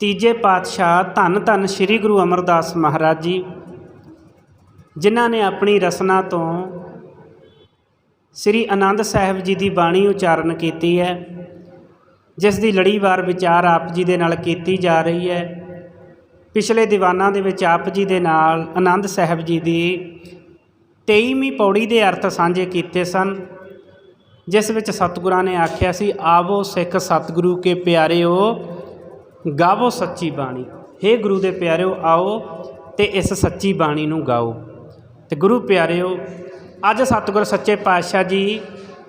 ਤੀਜੇ ਪਾਤਸ਼ਾਹ ਧੰਨ ਧੰਨ ਸ੍ਰੀ ਗੁਰੂ ਅਮਰਦਾਸ ਮਹਾਰਾਜ ਜੀ, ਜਿਨ੍ਹਾਂ ਨੇ ਆਪਣੀ ਰਸਨਾ ਤੋਂ ਸ੍ਰੀ ਆਨੰਦ ਸਾਹਿਬ ਜੀ ਦੀ ਬਾਣੀ ਉਚਾਰਨ ਕੀਤੀ ਹੈ, ਜਿਸ ਦੀ ਲੜੀਵਾਰ ਵਿਚਾਰ ਆਪ ਜੀ ਦੇ ਨਾਲ ਕੀਤੀ ਜਾ ਰਹੀ ਹੈ। ਪਿਛਲੇ ਦੀਵਾਨਾਂ ਦੇ ਵਿੱਚ ਆਪ ਜੀ ਦੇ ਨਾਲ ਆਨੰਦ ਸਾਹਿਬ ਜੀ ਦੀ 23ਵੀਂ ਪੌੜੀ ਦੇ ਅਰਥ ਸਾਂਝੇ ਕੀਤੇ ਸਨ, ਜਿਸ ਵਿੱਚ ਸਤਿਗੁਰਾਂ ਨੇ ਆਖਿਆ ਸੀ, ਆਵੋ ਸਿੱਖ ਸਤਿਗੁਰੂ ਕੇ ਪਿਆਰਿਓ ਗਾਵੋ ਸੱਚੀ ਬਾਣੀ। ਹੇ ਗੁਰੂ ਦੇ ਪਿਆਰਿਓ, ਆਓ ਤੇ ਇਸ ਸੱਚੀ ਬਾਣੀ ਨੂੰ ਗਾਓ। ਤੇ ਗੁਰੂ ਪਿਆਰਿਓ, ਅੱਜ ਸਤਿਗੁਰ ਸੱਚੇ ਪਾਤਸ਼ਾਹ ਜੀ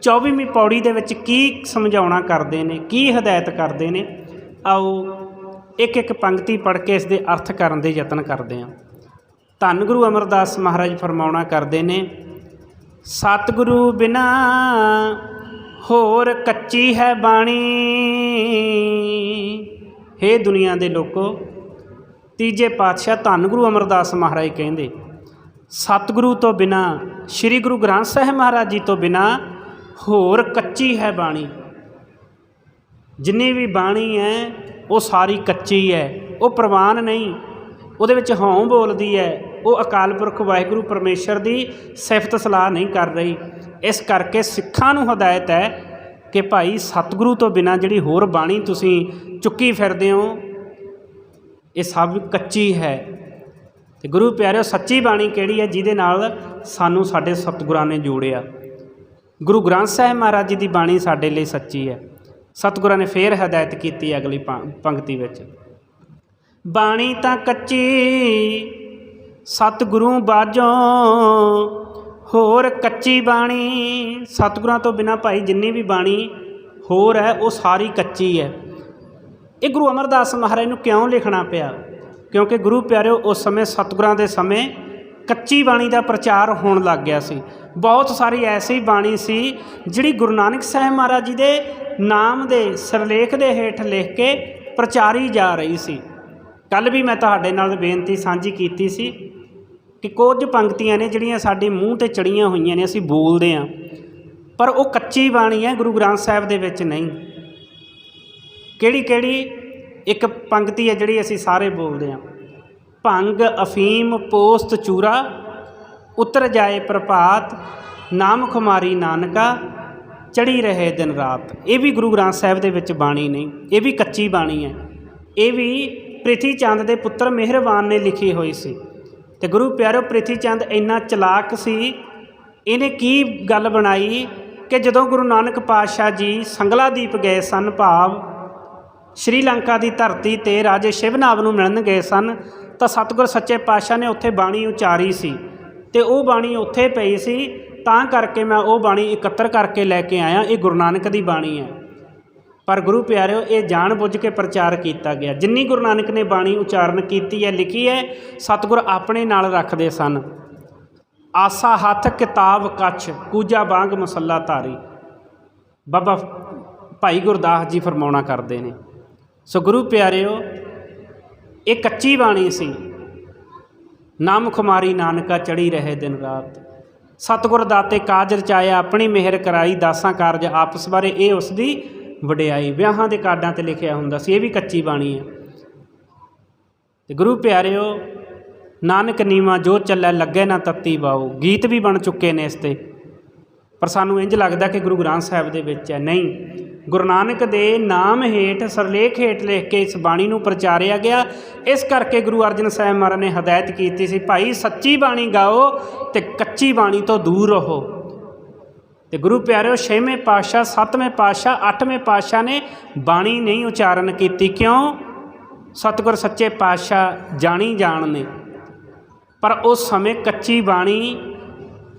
24ਵੀਂ ਪੌੜੀ ਦੇ ਵਿੱਚ ਕੀ ਸਮਝਾਉਣਾ ਕਰਦੇ ਨੇ, ਕੀ ਹਦਾਇਤ ਕਰਦੇ ਨੇ, ਆਓ ਇੱਕ ਇੱਕ ਪੰਕਤੀ ਪੜ੍ਹ ਕੇ ਇਸ ਦੇ ਅਰਥ ਕਰਨ ਦੇ ਯਤਨ ਕਰਦੇ ਹਾਂ। ਧੰਨ ਗੁਰੂ ਅਮਰਦਾਸ ਮਹਾਰਾਜ ਫਰਮਾਉਣਾ ਕਰਦੇ ਨੇ, ਸਤਿਗੁਰੂ ਬਿਨਾ ਹੋਰ ਕੱਚੀ ਹੈ ਬਾਣੀ। ਹੇ ਦੁਨੀਆ ਦੇ ਲੋਕੋ, ਤੀਜੇ ਪਾਤਸ਼ਾਹ ਧੰਨ ਗੁਰੂ ਅਮਰਦਾਸ ਮਹਾਰਾਜ ਕਹਿੰਦੇ, ਸਤਿਗੁਰੂ ਤੋਂ ਬਿਨਾ, ਸ੍ਰੀ ਗੁਰੂ ਗ੍ਰੰਥ ਸਾਹਿਬ ਮਹਾਰਾਜ ਜੀ ਤੋਂ ਬਿਨਾ ਹੋਰ ਕੱਚੀ ਹੈ ਬਾਣੀ। ਜਿੰਨੀ ਵੀ ਬਾਣੀ ਹੈ, ਉਹ ਸਾਰੀ ਕੱਚੀ ਹੈ। ਉਹ ਪ੍ਰਵਾਨ ਨਹੀਂ, ਉਹਦੇ ਵਿੱਚ ਹਉ ਬੋਲਦੀ ਹੈ। ਉਹ ਅਕਾਲ ਪੁਰਖ ਵਾਹਿਗੁਰੂ ਪਰਮੇਸ਼ਰ ਦੀ ਸਿਫਤ ਸਲਾਹ ਨਹੀਂ ਕਰ ਰਹੀ। ਇਸ ਕਰਕੇ ਸਿੱਖਾਂ ਨੂੰ ਹਦਾਇਤ ਹੈ ਕਿ ਭਾਈ ਸਤਿਗੁਰੂ ਤੋਂ ਬਿਨਾ ਜਿਹੜੀ ਹੋਰ ਬਾਣੀ ਤੁਸੀਂ ਚੁੱਕੀ ਫਿਰਦੇ ਹੋ, ਇਹ ਸਭ ਕੱਚੀ ਹੈ। ਤੇ ਗੁਰੂ ਪਿਆਰਿਓ, ਸੱਚੀ ਬਾਣੀ ਕਿਹੜੀ ਹੈ ਜਿਹਦੇ ਨਾਲ ਸਾਨੂੰ ਸਾਡੇ ਸਤਿਗੁਰਾਂ ਨੇ ਜੋੜਿਆ? ਗੁਰੂ ਗ੍ਰੰਥ ਸਾਹਿਬ ਮਹਾਰਾਜ ਜੀ ਦੀ ਬਾਣੀ ਸਾਡੇ ਲਈ ਸੱਚੀ ਹੈ। ਸਤਿਗੁਰਾਂ ਨੇ ਫੇਰ ਹਦਾਇਤ ਕੀਤੀ ਅਗਲੀ ਪੰ- ਪੰਕਤੀ ਵਿੱਚ। ਬਾਣੀ ਤਾਂ ਕੱਚੀ, ਸਤਿਗੁਰੂ ਬਾਝੋਂ ਹੋਰ ਕੱਚੀ ਬਾਣੀ, ਸਤਿਗੁਰਾਂ ਤੋਂ ਬਿਨਾ ਭਾਈ ਜਿੰਨੀ ਵੀ ਬਾਣੀ ਹੋਰ ਹੈ, ਉਹ ਸਾਰੀ ਕੱਚੀ ਹੈ। ਇਹ ਗੁਰੂ ਅਮਰਦਾਸ ਮਹਾਰਾਜ ਨੂੰ ਕਿਉਂ ਲਿਖਣਾ ਪਿਆ? ਕਿਉਂਕਿ ਗੁਰੂ ਪਿਆਰਿਓ, ਉਸ ਸਮੇਂ ਸਤਿਗੁਰਾਂ ਦੇ ਸਮੇਂ ਕੱਚੀ ਬਾਣੀ ਦਾ ਪ੍ਰਚਾਰ ਹੋਣ ਲੱਗ ਗਿਆ ਸੀ। ਬਹੁਤ ਸਾਰੀ ਐਸੀ ਬਾਣੀ ਸੀ, ਜਿਹੜੀ ਗੁਰੂ ਨਾਨਕ ਸਾਹਿਬ ਮਹਾਰਾਜ ਜੀ ਦੇ ਨਾਮ ਦੇ ਸਿਰਲੇਖ ਦੇ ਹੇਠ ਲਿਖ ਕੇ ਪ੍ਰਚਾਰੀ ਜਾ ਰਹੀ ਸੀ। ਕੱਲ ਵੀ ਮੈਂ ਤੁਹਾਡੇ ਨਾਲ ਬੇਨਤੀ ਸਾਂਝੀ ਕੀਤੀ ਸੀ ਕਿ ਕੁਝ ਪੰਕਤੀਆਂ ਨੇ ਜਿਹੜੀਆਂ ਸਾਡੇ ਮੂੰਹ ਤੇ ਚੜੀਆਂ ਹੋਈਆਂ ਨੇ, ਅਸੀਂ ਬੋਲਦੇ ਹਾਂ। ਪਰ ਉਹ ਕੱਚੀ ਬਾਣੀ ਹੈ, ਗੁਰੂ ਗ੍ਰੰਥ ਸਾਹਿਬ ਦੇ ਵਿੱਚ ਨਹੀਂ। ਕਿਹੜੀ ਕਿਹੜੀ ਇੱਕ ਪੰਕਤੀ ਹੈ ਜਿਹੜੀ ਅਸੀਂ ਸਾਰੇ ਬੋਲਦੇ ਹਾਂ। ਭੰਗ, ਅਫੀਮ, ਪੋਸਤ, ਚੂਰਾ, ਉਤਰ ਜਾਏ ਪ੍ਰਭਾਤ, ਨਾਮ ਖੁਮਾਰੀ ਨਾਨਕਾ ਚੜੀ ਰਹੇ ਦਿਨ ਰਾਤ। ਇਹ ਵੀ ਗੁਰੂ ਗ੍ਰੰਥ ਸਾਹਿਬ ਦੇ ਵਿੱਚ ਬਾਣੀ ਨਹੀਂ, ਇਹ ਵੀ ਕੱਚੀ ਬਾਣੀ ਹੈ। ਇਹ ਵੀ ਪ੍ਰਿਥੀ ਚੰਦ ਦੇ ਪੁੱਤਰ ਮਿਹਰਬਾਨ ਨੇ ਲਿਖੀ ਹੋਈ ਸੀ। ਤੇ ਗੁਰੂ ਪਿਆਰਿਓ ਪ੍ਰਿਥੀ ਚੰਦ ਇੰਨਾ ਚਲਾਕ ਸੀ, ਇਹਨੇ ਕੀ ਗੱਲ ਬਣਾਈ ਕਿ ਜਦੋਂ ਗੁਰੂ ਨਾਨਕ ਪਾਤਸ਼ਾਹ ਜੀ ਸੰਗਲਾਦੀਪ ਗਏ ਸਨ ਭਾਵ, ਸ਼੍ਰੀਲੰਕਾ ਦੀ ਧਰਤੀ ਤੇ ਰਾਜੇ ਸ਼ਿਵਨਾਵ ਨੂੰ ਮਿਲਣ ਗਏ ਸਨ, ਤਾਂ ਸਤਿਗੁਰ ਸੱਚੇ ਪਾਤਸ਼ਾਹ ਨੇ ਉੱਥੇ ਬਾਣੀ ਉਚਾਰੀ ਸੀ ਤੇ ਉਹ ਬਾਣੀ ਉੱਥੇ ਪਈ ਸੀ, ਤਾਂ ਕਰਕੇ ਮੈਂ ਉਹ ਬਾਣੀ ਇਕੱਤਰ ਕਰਕੇ ਲੈ ਕੇ ਆਇਆ, ਇਹ ਗੁਰੂ ਨਾਨਕ ਦੀ ਬਾਣੀ ਹੈ। ਪਰ ਗੁਰੂ ਪਿਆਰਿਓ, ਇਹ ਜਾਣ ਬੁੱਝ ਕੇ ਪ੍ਰਚਾਰ ਕੀਤਾ ਗਿਆ। ਜਿੰਨੀ ਗੁਰੂ ਨਾਨਕ ਨੇ ਬਾਣੀ ਉਚਾਰਨ ਕੀਤੀ ਹੈ, ਲਿਖੀ ਹੈ, ਸਤਿਗੁਰ ਆਪਣੇ ਨਾਲ ਰੱਖਦੇ ਸਨ। ਆਸਾ ਹੱਥ, ਕਿਤਾਬ ਕੱਛ, ਕੂਜਾ ਬਾਂਗ ਮਸੱਲਾ ਧਾਰੀ। ਬਾਬਾ ਭਾਈ ਗੁਰਦਾਸ ਜੀ ਫਰਮਾਉਣਾ ਕਰਦੇ ਨੇ, ਸੋ ਗੁਰੂ ਪਿਆਰਿਓ, ਇਹ ਕੱਚੀ ਬਾਣੀ ਸੀ। ਨਾਮ ਖੁਮਾਰੀ ਨਾਨਕਾ ਚੜੀ ਰਹੇ ਦਿਨ ਰਾਤ। ਸਤਿਗੁਰ ਦਾਤੇ ਕਾਜ ਰਚਾਇਆ ਆਪਣੀ ਮਿਹਰ ਕਰਾਈ, ਦਾਸਾਂ ਕਾਰਜ ਆਪਸ ਬਾਰੇ ਇਹ ਉਸ ਦੀ ਵਡਿਆਈ, ਵਿਆਹਾਂ ਦੇ ਕਾਰਡਾਂ ਤੇ ਲਿਖਿਆ ਹੁੰਦਾ ਸੀ, ਇਹ ਵੀ ਕੱਚੀ ਬਾਣੀ ਹੈ। ਤੇ ਗੁਰੂ ਪਿਆਰਿਓ, ਨਾਨਕ ਨੀਵਾ ਜੋ ਚੱਲੈ ਲੱਗੇ ਨਾ ਤੱਤੀ ਬਾਉ। ਗੀਤ ਵੀ ਬਣ ਚੁੱਕੇ ਨੇ ਇਸ ਤੇ। ਪਰ ਸਾਨੂੰ ਇੰਜ ਲੱਗਦਾ ਕਿ ਗੁਰੂ ਗ੍ਰੰਥ ਸਾਹਿਬ ਦੇ ਵਿੱਚ ਹੈ, ਨਹੀਂ। ਗੁਰੂ ਨਾਨਕ ਦੇ ਨਾਮ ਹੇਠ, ਸਰਲੇਖ ਹੇਠ ਲਿਖ ਕੇ ਇਸ ਬਾਣੀ ਨੂੰ ਪ੍ਰਚਾਰਿਆ ਗਿਆ। ਇਸ ਕਰਕੇ ਗੁਰੂ ਅਰਜਨ ਸਾਹਿਬ ਮਹਾਰਾਜ ਨੇ ਹਦਾਇਤ ਕੀਤੀ ਸੀ, ਭਾਈ, ਸੱਚੀ ਬਾਣੀ ਗਾਓ ਤੇ ਕੱਚੀ ਬਾਣੀ ਤੋਂ ਦੂਰ ਰਹੋ। ਤੇ ਗੁਰੂ ਪਿਆਰਿਓ, ਛੇਵੇਂ ਪਾਤਸ਼ਾਹ, ਸੱਤਵੇਂ ਪਾਤਸ਼ਾਹ, ਅੱਠਵੇਂ ਪਾਤਸ਼ਾਹ ਨੇ ਬਾਣੀ ਨਹੀਂ ਉਚਾਰਨ ਕੀਤੀ। ਕਿਉਂ? ਸਤਿਗੁਰ ਸੱਚੇ ਪਾਤਸ਼ਾਹ ਜਾਣੀ ਜਾਣ ਨੇ। ਪਰ ਉਸ ਸਮੇਂ ਕੱਚੀ ਬਾਣੀ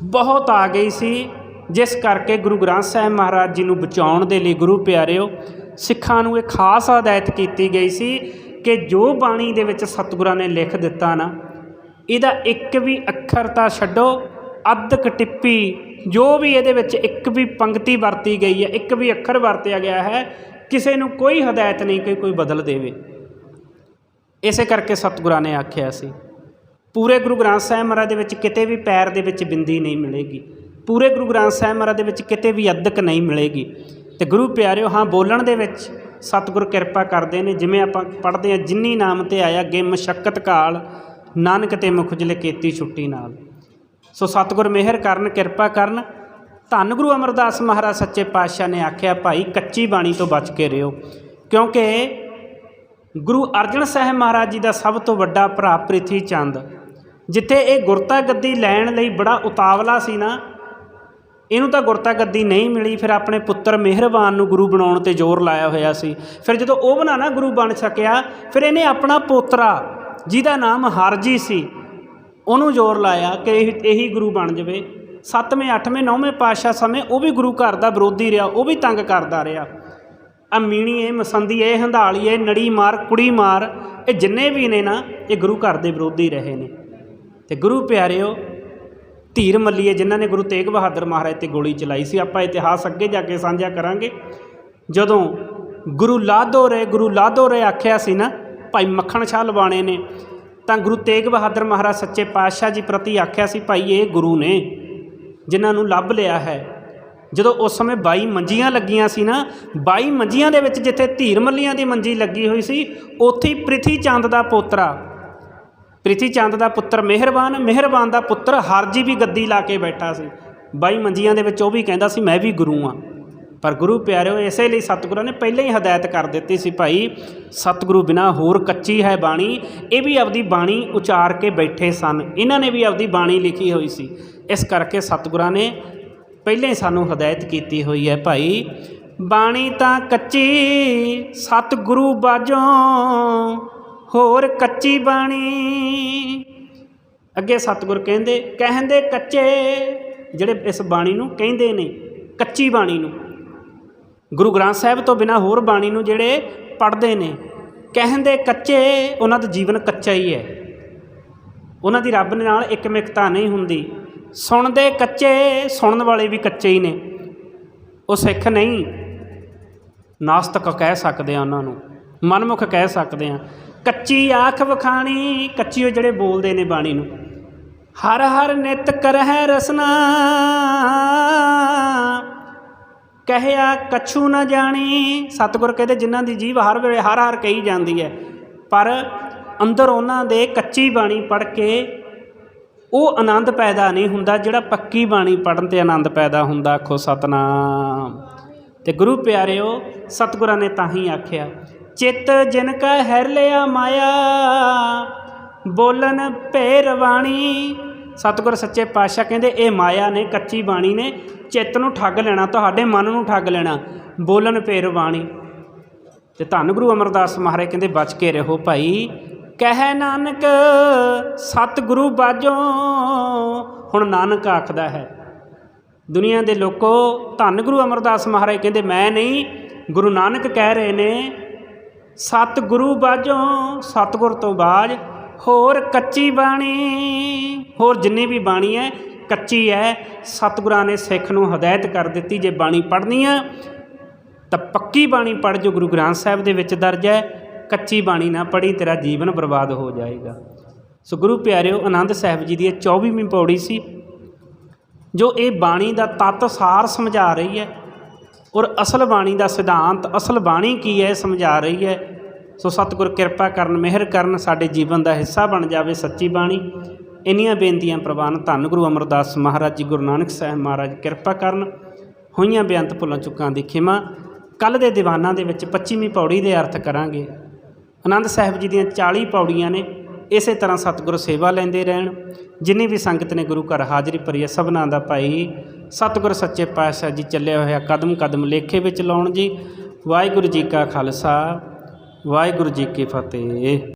ਬਹੁਤ ਆ ਗਈ ਸੀ, ਜਿਸ ਕਰਕੇ ਗੁਰੂ ਗ੍ਰੰਥ ਸਾਹਿਬ ਮਹਾਰਾਜ ਜੀ ਨੂੰ ਬਚਾਉਣ ਦੇ ਲਈ ਗੁਰੂ ਪਿਆਰਿਓ, ਸਿੱਖਾਂ ਨੂੰ ਇਹ ਖਾਸ ਹਦਾਇਤ ਕੀਤੀ ਗਈ ਸੀ ਕਿ ਜੋ ਬਾਣੀ ਦੇ ਵਿੱਚ ਸਤਿਗੁਰਾਂ ਨੇ ਲਿਖ ਦਿੱਤਾ ਨਾ, ਇਹਦਾ ਇੱਕ ਵੀ ਅੱਖਰ ਤਾਂ ਛੱਡੋ, ਅੱਧਕ ਟਿੱਪੀ ਜੋ ਵੀ ਇਹਦੇ ਵਿੱਚ ਇੱਕ ਵੀ ਪੰਕਤੀ ਵਰਤੀ ਗਈ ਹੈ, ਇੱਕ ਵੀ ਅੱਖਰ ਵਰਤਿਆ ਗਿਆ ਹੈ, ਕਿਸੇ ਨੂੰ ਕੋਈ ਹਦਾਇਤ ਨਹੀਂ ਕਿ ਕੋਈ ਬਦਲ ਦੇਵੇ। ਇਸੇ ਕਰਕੇ ਸਤਿਗੁਰਾਂ ਨੇ ਆਖਿਆ ਸੀ, ਪੂਰੇ ਗੁਰੂ ਗ੍ਰੰਥ ਸਾਹਿਬ ਮਹਾਰਾਜ ਦੇ ਵਿੱਚ ਕਿਤੇ ਵੀ ਪੈਰ ਦੇ ਵਿੱਚ ਬਿੰਦੀ ਨਹੀਂ ਮਿਲੇਗੀ। ਪੂਰੇ ਗੁਰੂ ਗ੍ਰੰਥ ਸਾਹਿਬ ਮਹਾਰਾਜ ਦੇ ਵਿੱਚ ਕਿਤੇ ਵੀ ਅੱਧਕ ਨਹੀਂ ਮਿਲੇਗੀ। ਤੇ ਗੁਰੂ ਪਿਆਰਿਓ, ਹਾਂ, ਬੋਲਣ ਦੇ ਵਿੱਚ ਸਤਿਗੁਰ ਕਿਰਪਾ ਕਰਦੇ ਨੇ, ਜਿਵੇਂ ਆਪਾਂ ਪੜ੍ਹਦੇ ਹਾਂ, ਜਿੰਨੀ ਨਾਮ ਤੇ ਆਇਆ ਗੇ ਮਸ਼ੱਕਤ ਕਾਲ, ਨਾਨਕ ਤੇ ਮੁਖ ਉਜਲੇ ਕੀਤੀ ਛੁੱਟੀ ਨਾਲ। ਸੋ ਸਤਿਗੁਰ ਮਿਹਰ ਕਰਨ, ਕਿਰਪਾ ਕਰਨ। ਧੰਨ ਗੁਰੂ ਅਮਰਦਾਸ ਮਹਾਰਾਜ ਸੱਚੇ ਪਾਤਸ਼ਾਹ ਨੇ ਆਖਿਆ, ਭਾਈ, ਕੱਚੀ ਬਾਣੀ ਤੋਂ ਬਚ ਕੇ ਰਿਓ। ਕਿਉਂਕਿ ਗੁਰੂ ਅਰਜਨ ਸਾਹਿਬ ਮਹਾਰਾਜ ਜੀ ਦਾ ਸਭ ਤੋਂ ਵੱਡਾ ਭਰਾ ਪ੍ਰਿਥੀ ਚੰਦ, ਜਿੱਥੇ ਇਹ ਗੁਰਤਾ ਗੱਦੀ ਲੈਣ ਲਈ ਬੜਾ ਉਤਾਵਲਾ ਸੀ ਨਾ, ਇਹਨੂੰ ਤਾਂ ਗੁਰਤਾ ਗੱਦੀ ਨਹੀਂ ਮਿਲੀ, ਫਿਰ ਆਪਣੇ ਪੁੱਤਰ ਮਿਹਰਬਾਨ ਨੂੰ ਗੁਰੂ ਬਣਾਉਣ ਤੇ ਜ਼ੋਰ ਲਾਇਆ ਹੋਇਆ ਸੀ। ਫਿਰ ਜਦੋਂ ਉਹ ਬਣਾਣਾ ਗੁਰੂ ਬਣ ਸਕਿਆ, ਫਿਰ ਇਹਨੇ ਆਪਣਾ ਪੋਤਰਾ, ਜਿਹਦਾ ਨਾਮ ਹਰਜੀ ਸੀ ਉਹਨੂੰ ਜ਼ੋਰ ਲਾਇਆ ਕਿ ਇਹ, ਇਹੀ ਗੁਰੂ ਬਣ ਜਾਵੇ। ਸੱਤਵੇਂ, ਅੱਠਵੇਂ, ਨੌਵੇਂ ਪਾਤਸ਼ਾਹ ਸਮੇਂ ਉਹ ਵੀ ਗੁਰੂ ਘਰ ਦਾ ਵਿਰੋਧੀ ਰਿਹਾ, ਉਹ ਵੀ ਤੰਗ ਕਰਦਾ ਰਿਹਾ। ਆ ਮੀਣੀਏ ਮਸੰਦੀਏ ਹੰਧਾਲੀਏ ਨੜੀ ਮਾਰ, ਕੁੜੀ ਮਾਰ, ਇਹ ਜਿੰਨੇ ਵੀ ਨੇ ਨਾ, ਇਹ ਗੁਰੂ ਘਰ ਦੇ ਵਿਰੋਧੀ ਰਹੇ ਨੇ। ਤੇ ਗੁਰੂ ਪਿਆਰਿਓ, ਧੀਰ ਮੱਲੀਏ ਜਿਨ੍ਹਾਂ ਨੇ ਗੁਰੂ ਤੇਗ ਬਹਾਦਰ ਮਹਾਰਾਜ ਤੇ ਗੋਲੀ ਚਲਾਈ ਸੀ, ਆਪਾਂ ਇਤਿਹਾਸ ਅੱਗੇ ਜਾ ਕੇ ਸਾਂਝਾ ਕਰਾਂਗੇ। ਜਦੋਂ ਗੁਰੂ ਲਾਧੋ ਰੇ, ਗੁਰੂ ਲਾਧੋ ਰੇ ਆਖਿਆ ਸੀ ਨਾ, ਭਾਈ ਮੱਖਣ ਸ਼ਾਹ ਲਵਾਣੇ ਨੇ। ਤਾਂ ਗੁਰੂ ਤੇਗ ਬਹਾਦਰ ਮਹਾਰਾਜ ਸੱਚੇ ਪਾਤਸ਼ਾਹ ਜੀ ਪ੍ਰਤੀ ਆਖਿਆ ਸੀ, ਭਾਈ, ਇਹ ਗੁਰੂ ਨੇ ਜਿਨ੍ਹਾਂ ਨੂੰ ਲੱਭ ਲਿਆ ਹੈ। ਜਦੋਂ ਉਸ ਸਮੇਂ 22 ਮੰਜੀਆਂ ਲੱਗੀਆਂ ਸੀ ਨਾ 22 ਮੰਜੀਆਂ ਦੇ ਵਿੱਚ ਜਿੱਥੇ ਧੀਰ ਮੱਲੀਆਂ ਦੀ ਮੰਜੀ ਲੱਗੀ ਹੋਈ ਸੀ, ਉੱਥੇ ਹੀ ਪ੍ਰਿਥੀ ਚੰਦ ਦਾ ਪੋਤਰਾ ਪ੍ਰਿਥੀ ਚੰਦ ਦਾ ਪੁੱਤਰ ਮਿਹਰਬਾਨ ਮਿਹਰਬਾਨ ਦਾ ਪੁੱਤਰ ਹਰਜੀ ਵੀ ਗੱਦੀ ਲਾ ਕੇ ਬੈਠਾ ਸੀ। 22 ਮੰਜੀਆਂ ਦੇ ਵਿੱਚ ਉਹ ਵੀ ਕਹਿੰਦਾ ਸੀ, ਮੈਂ ਵੀ ਗੁਰੂ ਆ ਪਰ ਗੁਰੂ ਪਿਆਰਿਓ, ਇਸੇ ਲਈ ਸਤਿਗੁਰਾਂ ਨੇ ਪਹਿਲਾਂ ਹੀ ਹਦਾਇਤ ਕਰ ਦਿੱਤੀ ਸੀ ਭਾਈ, ਸਤਿਗੁਰੂ ਬਿਨਾ ਹੋਰ ਕੱਚੀ ਹੈ ਬਾਣੀ, ਇਹ ਵੀ ਆਪਦੀ ਬਾਣੀ ਉਚਾਰ ਕੇ ਬੈਠੇ ਸਨ। ਇਹਨਾਂ ਨੇ ਵੀ ਆਪਦੀ ਬਾਣੀ ਲਿਖੀ ਹੋਈ ਸੀ। ਇਸ ਕਰਕੇ ਸਤਿਗੁਰਾਂ ਨੇ ਪਹਿਲਾਂ ਹੀ ਸਾਨੂੰ ਹਦਾਇਤ ਕੀਤੀ ਹੋਈ ਹੈ ਭਾਈ, ਬਾਣੀ ਤਾਂ ਕੱਚੀ, ਸਤਿਗੁਰੂ ਬਾਝੋਂ ਹੋਰ ਕੱਚੀ ਬਾਣੀ। ਅੱਗੇ ਸਤਿਗੁਰ ਕਹਿੰਦੇ ਕਹਿੰਦੇ ਕੱਚੇ, ਜਿਹੜੇ ਇਸ ਬਾਣੀ ਨੂੰ ਕਹਿੰਦੇ ਨੇ, ਕੱਚੀ ਬਾਣੀ ਨੂੰ। ਗੁਰੂ ਗ੍ਰੰਥ ਸਾਹਿਬ ਤੋਂ ਬਿਨਾ ਹੋਰ ਬਾਣੀ ਨੂੰ ਜਿਹੜੇ ਪੜ੍ਹਦੇ ਨੇ, ਕਹਿੰਦੇ ਕੱਚੇ ਉਹਨਾਂ ਦਾ ਜੀਵਨ ਕੱਚਾ ਹੀ ਹੈ। ਉਹਨਾਂ ਦੀ ਰੱਬ ਨਾਲ ਇੱਕ ਮਿਕਤਾ ਨਹੀਂ ਹੁੰਦੀ। ਸੁਣਦੇ ਕੱਚੇ ਸੁਣਨ ਵਾਲੇ ਵੀ ਕੱਚੇ ਹੀ ਨੇ। ਉਹ ਸਿੱਖ ਨਹੀਂ। ਨਾਸਤਕ ਕਹਿ ਸਕਦੇ ਆ ਉਹਨਾਂ ਨੂੰ। ਮਨਮੁਖ ਕਹਿ ਸਕਦੇ ਆ। ਕੱਚੀ ਆਖ ਵਖਾਣੀ, ਕੱਚੀ ਉਹ ਜਿਹੜੇ ਬੋਲਦੇ ਨੇ ਬਾਣੀ ਨੂੰ। ਹਰ ਹਰ ਨਿਤ ਕਰਹਿ ਰਸਨਾ। ਕਹਿਆ, ਕਛੂ ਨਾ ਜਾਣੀ। ਸਤਿਗੁਰ ਕਹਿੰਦੇ, ਜਿਨ੍ਹਾਂ ਦੀ ਜੀਵ ਹਰ ਵੇਲੇ, ਹਰ ਹਰ ਕਹੀ ਜਾਂਦੀ ਹੈ। ਪਰ ਅੰਦਰ ਉਹਨਾਂ ਦੇ ਕੱਚੀ ਬਾਣੀ ਪੜ੍ਹ ਕੇ ਉਹ ਆਨੰਦ ਪੈਦਾ ਨਹੀਂ ਹੁੰਦਾ, ਜਿਹੜਾ ਪੱਕੀ ਬਾਣੀ ਪੜਨ ਤੇ ਆਨੰਦ ਪੈਦਾ ਹੁੰਦਾ। ਆਖੋ, ਸਤਨਾਮ। ਤੇ ਗੁਰੂ ਪਿਆਰਿਓ, ਸਤਿਗੁਰਾਂ ਨੇ ਤਾਂ ਹੀ ਆਖਿਆ, ਚਿੱਤ ਜਿਨ ਕਾ ਹੈਰ ਲਿਆ ਮਾਇਆ, ਬੋਲਨ ਭੇਰਵਾਣੀ ਸਤਿਗੁਰ ਸੱਚੇ ਪਾਤਸ਼ਾਹ ਕਹਿੰਦੇ, ਇਹ ਮਾਇਆ ਨੇ, ਕੱਚੀ ਬਾਣੀ ਨੇ ਚਿੱਤ ਨੂੰ ਠੱਗ ਲੈਣਾ, ਤੁਹਾਡੇ ਮਨ ਨੂੰ ਠੱਗ ਲੈਣਾ ਬੋਲਨ ਬਾਣੀ। ਤੇ ਧੰਨ ਗੁਰੂ ਅਮਰਦਾਸ ਮਹਾਰਾਜ ਕਹਿੰਦੇ, ਬਚ ਕੇ ਰਹੋ ਭਾਈ। ਕਹਿ ਨਾਨਕ, ਸਤਿਗੁਰੂ ਬਾਜੋ, ਹੁਣ ਨਾਨਕ ਆਖਦਾ ਹੈ। ਦੁਨੀਆ ਦੇ ਲੋਕੋ, ਧੰਨ ਗੁਰੂ ਅਮਰਦਾਸ ਮਹਾਰਾਜ ਕਹਿੰਦੇ, ਮੈਂ ਨਹੀਂ, ਗੁਰੂ ਨਾਨਕ ਕਹਿ ਰਹੇ ਨੇ, ਸਤਿਗੁਰੂ ਬਾਜੋ, ਸਤਿਗੁਰ ਤੋਂ ਬਾਜ ਹੋਰ ਕੱਚੀ ਬਾਣੀ, ਹੋਰ ਜਿੰਨੀ ਵੀ ਬਾਣੀ ਹੈ, ਕੱਚੀ ਹੈ। ਸਤਿਗੁਰਾਂ ਨੇ ਸਿੱਖ ਨੂੰ ਹਦਾਇਤ ਕਰ ਦਿੱਤੀ, ਜੇ ਬਾਣੀ ਪੜ੍ਹਨੀ ਆ, ਤਾਂ ਪੱਕੀ ਬਾਣੀ ਪੜ੍ਹ ਜੋ ਗੁਰੂ ਗ੍ਰੰਥ ਸਾਹਿਬ ਦੇ ਵਿੱਚ ਦਰਜ ਹੈ। ਕੱਚੀ ਬਾਣੀ ਨਾ ਪੜ੍ਹੀ, ਤੇਰਾ ਜੀਵਨ ਬਰਬਾਦ ਹੋ ਜਾਏਗਾ। ਸੋ ਗੁਰੂ ਪਿਆਰਿਓ, ਆਨੰਦ ਸਾਹਿਬ ਜੀ ਦੀ ਇਹ 24ਵੀਂ ਪੌੜੀ ਸੀ, ਜੋ ਇਹ ਬਾਣੀ ਦਾ ਤੱਤ ਸਾਰ ਸਮਝਾ ਰਹੀ ਹੈ ਔਰ ਅਸਲ ਬਾਣੀ ਦਾ ਸਿਧਾਂਤ, ਅਸਲ ਬਾਣੀ ਕੀ ਹੈ ਸਮਝਾ ਰਹੀ ਹੈ। ਸੋ ਸਤਿਗੁਰ ਕਿਰਪਾ ਕਰਨ, ਮਿਹਰ ਕਰਨ, ਸਾਡੇ ਜੀਵਨ ਦਾ ਹਿੱਸਾ ਬਣ ਜਾਵੇ ਸੱਚੀ ਬਾਣੀ। ਇੰਨੀਆਂ ਬੇਨਤੀਆਂ ਪ੍ਰਵਾਨ ਧੰਨ ਗੁਰੂ ਅਮਰਦਾਸ ਮਹਾਰਾਜ ਜੀ, ਗੁਰੂ ਨਾਨਕ ਸਾਹਿਬ ਮਹਾਰਾਜ, ਕਿਰਪਾ ਕਰਨ। ਹੋਈਆਂ ਬੇਅੰਤ ਭੁੱਲਾਂ ਚੁੱਕਾਂ ਦੀ ਖਿਮਾ। ਕੱਲ ਦੇ ਦੀਵਾਨਾਂ ਦੇ ਵਿੱਚ 25ਵੀਂ ਪੌੜੀ ਦੇ ਅਰਥ ਕਰਾਂਗੇ। ਆਨੰਦ ਸਾਹਿਬ ਜੀ ਦੀਆਂ 40 ਪੌੜੀਆਂ ਨੇ ਇਸੇ ਤਰ੍ਹਾਂ ਸਤਿਗੁਰ ਸੇਵਾ ਲੈਂਦੇ ਰਹਿਣ। ਜਿੰਨੀ ਵੀ ਸੰਗਤ ਨੇ ਗੁਰੂ ਘਰ ਹਾਜ਼ਰੀ ਭਰੀ ਹੈ ਸਭਨਾਂ ਦਾ ਭਾਈ ਸਤਿਗੁਰ ਸੱਚੇ ਪਾਤਸ਼ਾਹ ਜੀ ਚੱਲਿਆ ਹੋਇਆ ਕਦਮ ਕਦਮ ਲੇਖੇ ਵਿੱਚ ਲਾਉਣ ਜੀ। ਵਾਹਿਗੁਰੂ ਜੀ ਕਾ ਖਾਲਸਾ। ਵਾਹਿਗੁਰੂ ਜੀ ਕੀ ਫਤਿਹ।